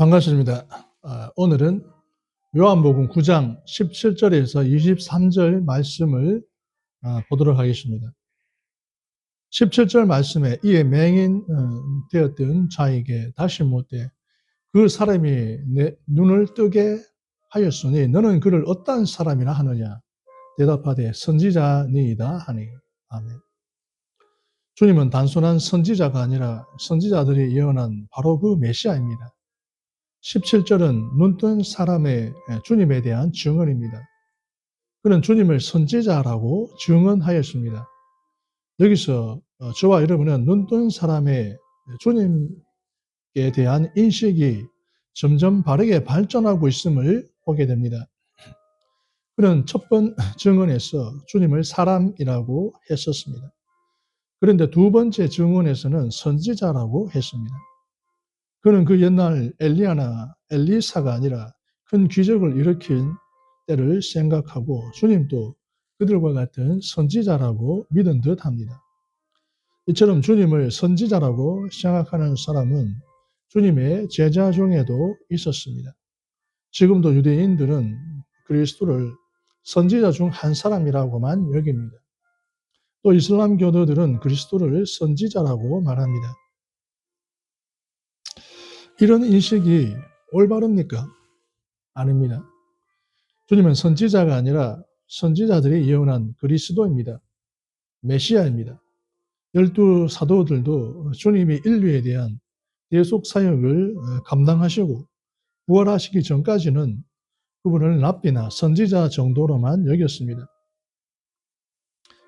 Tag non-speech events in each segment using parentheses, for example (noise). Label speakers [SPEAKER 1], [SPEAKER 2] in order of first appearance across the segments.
[SPEAKER 1] 반갑습니다. 아, 오늘은 요한복음 9장 17절에서 23절 말씀을 아, 보도록 하겠습니다. 17절 말씀에 이에 맹인 어, 되었던 자에게 다시 못되 그 사람이 내 눈을 뜨게 하였으니 너는 그를 어떠한 사람이라 하느냐 대답하되 선지자니이다 하니 아멘. 주님은 단순한 선지자가 아니라 선지자들이 예언한 바로 그 메시아입니다. 17절은 눈뜬 사람의 주님에 대한 증언입니다. 그는 주님을 선지자라고 증언하였습니다. 여기서 어, 저와 여러분은 눈뜬 사람의 주님에 대한 인식이 점점 바르게 발전하고 있음을 보게 됩니다. 그는 첫 번 (laughs) 증언에서 주님을 사람이라고 했었습니다. 그런데 두 번째 증언에서는 선지자라고 했습니다. 그는 그 옛날 엘리야나 엘리사가 아니라 큰 기적을 일으킨 때를 생각하고 주님도 그들과 같은 선지자라고 믿은 듯 합니다. 이처럼 주님을 선지자라고 생각하는 사람은 주님의 제자 중에도 있었습니다. 지금도 유대인들은 그리스도를 선지자 중 한 사람이라고만 여깁니다. 또 이슬람 교도들은 그리스도를 선지자라고 말합니다. 이런 인식이 올바릅니까? 아닙니다. 주님은 선지자가 아니라 선지자들이 예언한 그리스도입니다. 메시아입니다. 열두 사도들도 주님이 인류에 대한 대속 사역을 어, 감당하시고 부활하시기 전까지는 그분을 납비나 선지자 정도로만 여겼습니다.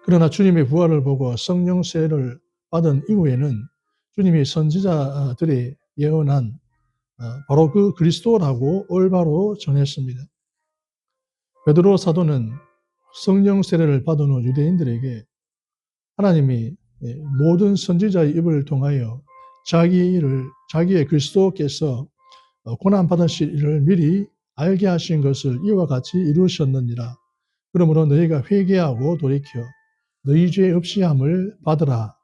[SPEAKER 1] 그러나 주님의 부활을 보고 성령 세를 받은 이후에는 주님이 선지자들이 예언한 어, 바로 그 그리스도라고 올바로 전했습니다. 베드로 사도는 성령 세례를 받은 후 유대인들에게 하나님이 예, 모든 선지자의 입을 통하여 자기를 자기의 그리스도께서 어, 고난 받으실 일을 미리 알게 하신 것을 이와 같이 이루셨느니라. 그러므로 너희가 회개하고 돌이켜 너희 죄 없이 함을 받으라.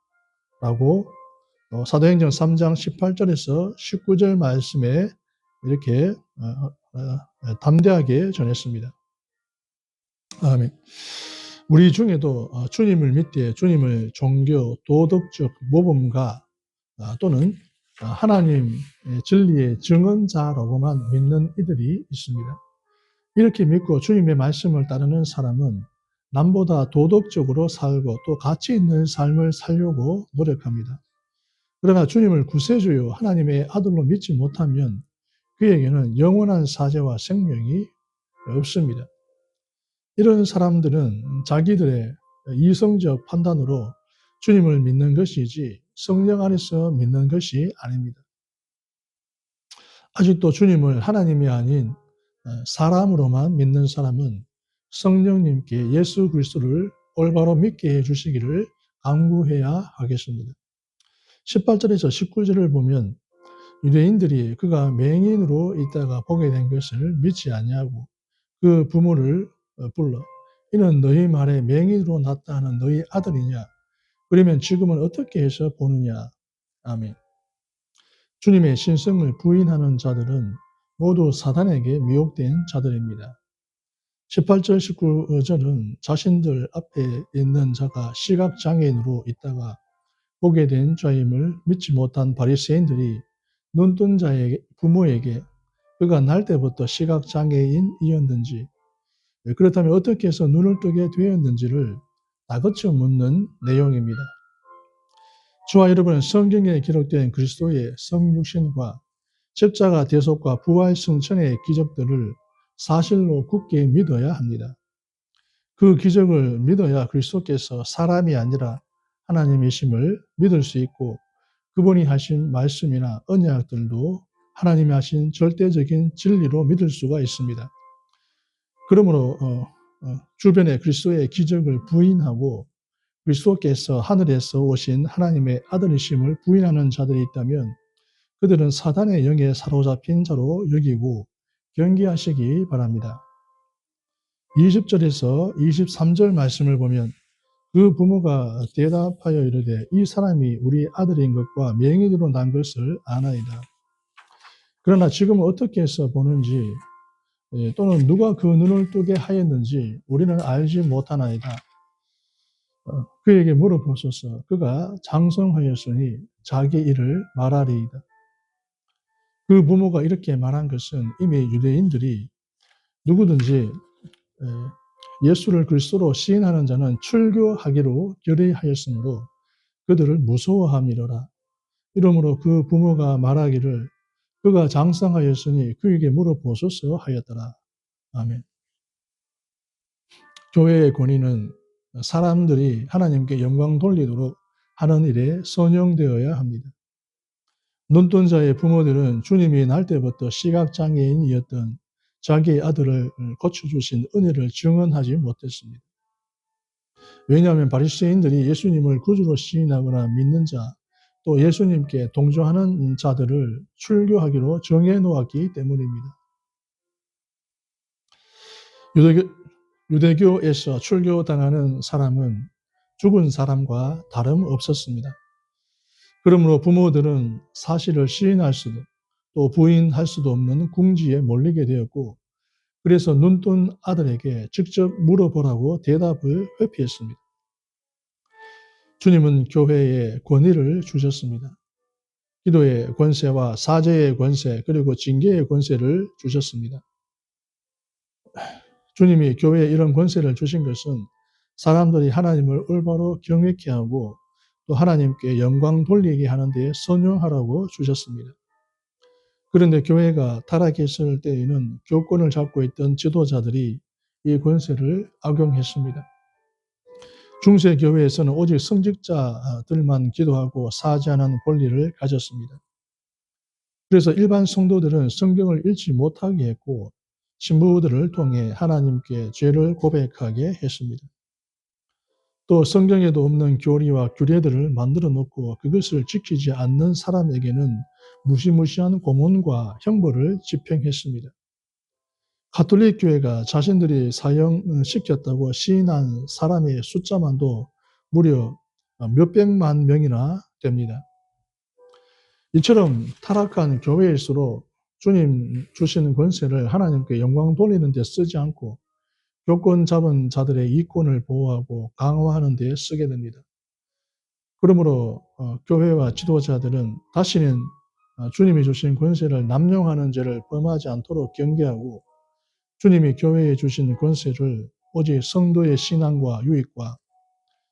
[SPEAKER 1] 라고 어, 사도행전 3장 18절에서 19절 말씀에 이렇게 담대하게 전했습니다. 아멘. 우리 중에도 어, 주님을 믿되 주님을 종교, 도덕적 모범가 아, 또는 아, 하나님 진리의 증언자라고만 믿는 이들이 있습니다. 이렇게 믿고 주님의 말씀을 따르는 사람은 남보다 도덕적으로 살고 또 가치 있는 삶을 살려고 노력합니다. 그러나 주님을 구세주요 하나님의 아들로 믿지 못하면 그에게는 영원한 사제와 생명이 없습니다. 이런 사람들은 자기들의 이성적 판단으로 주님을 믿는 것이지 성령 안에서 믿는 것이 아닙니다. 아직도 주님을 하나님이 아닌 사람으로만 믿는 사람은 성령님께 예수 그리스도를 올바로 믿게 해 주시기를 강구해야 하겠습니다. 18절에서 19절을 보면 유대인들이 그가 맹인으로 있다가 보게 된 것을 믿지 아니하고 그 부모를 어, 불러 이는 너희 말에 맹인으로 났다 하는 너희 아들이냐? 그러면 지금은 어떻게 해서 보느냐? 아멘. 주님의 신성을 부인하는 자들은 모두 사단에게 미혹된 자들입니다. 18절, 19절은 자신들 앞에 있는 자가 시각장애인으로 있다가 보게 된 자임을 믿지 못한 바리새인들이 눈뜬 자의 부모에게 그가 날 때부터 시각장애인이었는지 네, 그렇다면 어떻게 해서 눈을 뜨게 되었는지를 다그쳐 묻는 내용입니다. 주와 여러분은 성경에 기록된 그리스도의 성육신과 십자가 대속과 부활 승천의 기적들을 사실로 굳게 믿어야 합니다. 그 기적을 믿어야 그리스도께서 사람이 아니라 하나님이심을 믿을 수 있고 그분이 하신 말씀이나 언약들도 하나님이 하신 절대적인 진리로 믿을 수가 있습니다. 그러므로 어, 어, 주변에 그리스도의 기적을 부인하고 그리스도께서 하늘에서 오신 하나님의 아들이심을 부인하는 자들이 있다면 그들은 사단의 영에 사로잡힌 자로 여기고 경계하시기 바랍니다. 20절에서 23절 말씀을 보면 그 부모가 대답하여 이르되 이 사람이 우리 아들인 것과 맹인으로 난 것을 아나이다. 그러나 지금 어떻게 해서 보는지 예, 또는 누가 그 눈을 뜨게 하였는지 우리는 알지 못하나이다. 어, 그에게 물어보소서 그가 장성하였으니 자기 일을 말하리이다. 그 부모가 이렇게 말한 것은 이미 유대인들이 누구든지 예수를 그리스도로 시인하는 자는 출교하기로 결의하였으므로 그들을 무서워함이로라. 이러므로 그 부모가 말하기를 그가 장성하였으니 그에게 물어보소서 하였더라. 아멘. 교회의 권위는 사람들이 하나님께 영광 돌리도록 하는 일에 선용되어야 합니다. 눈뜬 자의 부모들은 주님이 날 때부터 시각장애인이었던 자기의 아들을 고쳐주신 은혜를 증언하지 못했습니다. 왜냐하면 바리새인들이 예수님을 구주로 시인하거나 믿는 자, 또 예수님께 동조하는 자들을 출교하기로 정해 놓았기 때문입니다. 유대교, 유대교에서 출교당하는 사람은 죽은 사람과 다름 없었습니다. 그러므로 부모들은 사실을 시인할 수도 또 부인할 수도 없는 궁지에 몰리게 되었고 그래서 눈뜬 아들에게 직접 물어보라고 대답을 회피했습니다. 주님은 교회에 권위를 주셨습니다. 기도의 권세와 사제의 권세 그리고 징계의 권세를 주셨습니다. 주님이 교회에 이런 권세를 주신 것은 사람들이 하나님을 올바로 경외케 하고 또 하나님께 영광 돌리게 하는 데 선용하라고 주셨습니다. 그런데 교회가 타락했을 때에는 교권을 잡고 있던 지도자들이 이 권세를 악용했습니다. 중세 교회에서는 오직 성직자들만 기도하고 사죄하는 권리를 가졌습니다. 그래서 일반 성도들은 성경을 읽지 못하게 했고 신부들을 통해 하나님께 죄를 고백하게 했습니다. 또 성경에도 없는 교리와 규례들을 만들어 놓고 그것을 지키지 않는 사람에게는 무시무시한 고문과 형벌을 집행했습니다. 가톨릭 교회가 자신들이 사형시켰다고 시인한 사람의 숫자만도 무려 몇백만 명이나 됩니다. 이처럼 타락한 교회일수록 주님 주시는 권세를 하나님께 영광 돌리는 데 쓰지 않고 교권 잡은 자들의 이권을 보호하고 강화하는 데 쓰게 됩니다. 그러므로 어, 교회와 지도자들은 다시는 어, 주님이 주신 권세를 남용하는 죄를 범하지 않도록 경계하고 주님이 교회에 주신 권세를 오직 성도의 신앙과 유익과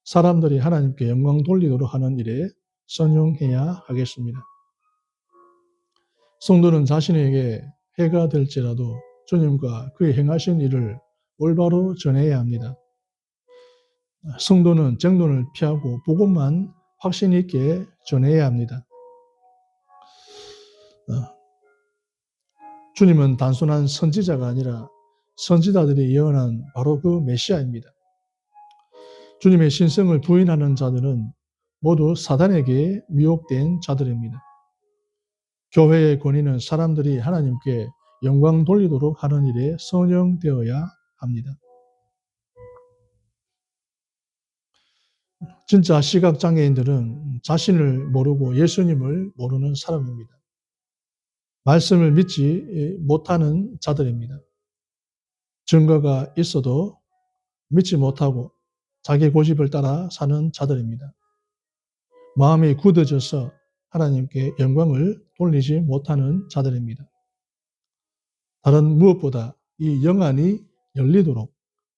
[SPEAKER 1] 사람들이 하나님께 영광 돌리도록 하는 일에 선용해야 하겠습니다. 성도는 자신에게 해가 될지라도 주님과 그의 행하신 일을 올바로 전해야 합니다. 성도는 정론을 피하고 복음만 확신 있게 전해야 합니다. 어, 주님은 단순한 선지자가 아니라 선지자들이 예언한 바로 그 메시아입니다. 주님의 신성을 부인하는 자들은 모두 사단에게 미혹된 자들입니다. 교회의 권위는 사람들이 하나님께 영광 돌리도록 하는 일에 선영되어야 합니다. 진짜 시각장애인들은 자신을 모르고 예수님을 모르는 사람입니다. 말씀을 믿지 못하는 자들입니다. 증거가 있어도 믿지 못하고 자기 고집을 따라 사는 자들입니다. 마음이 굳어져서 하나님께 영광을 돌리지 못하는 자들입니다. 다른 무엇보다 이 영안이 열리도록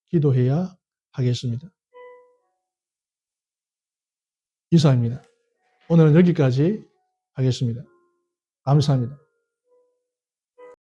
[SPEAKER 1] 기도해야 하겠습니다. 이상입니다. 오늘은 여기까지 하겠습니다. 감사합니다.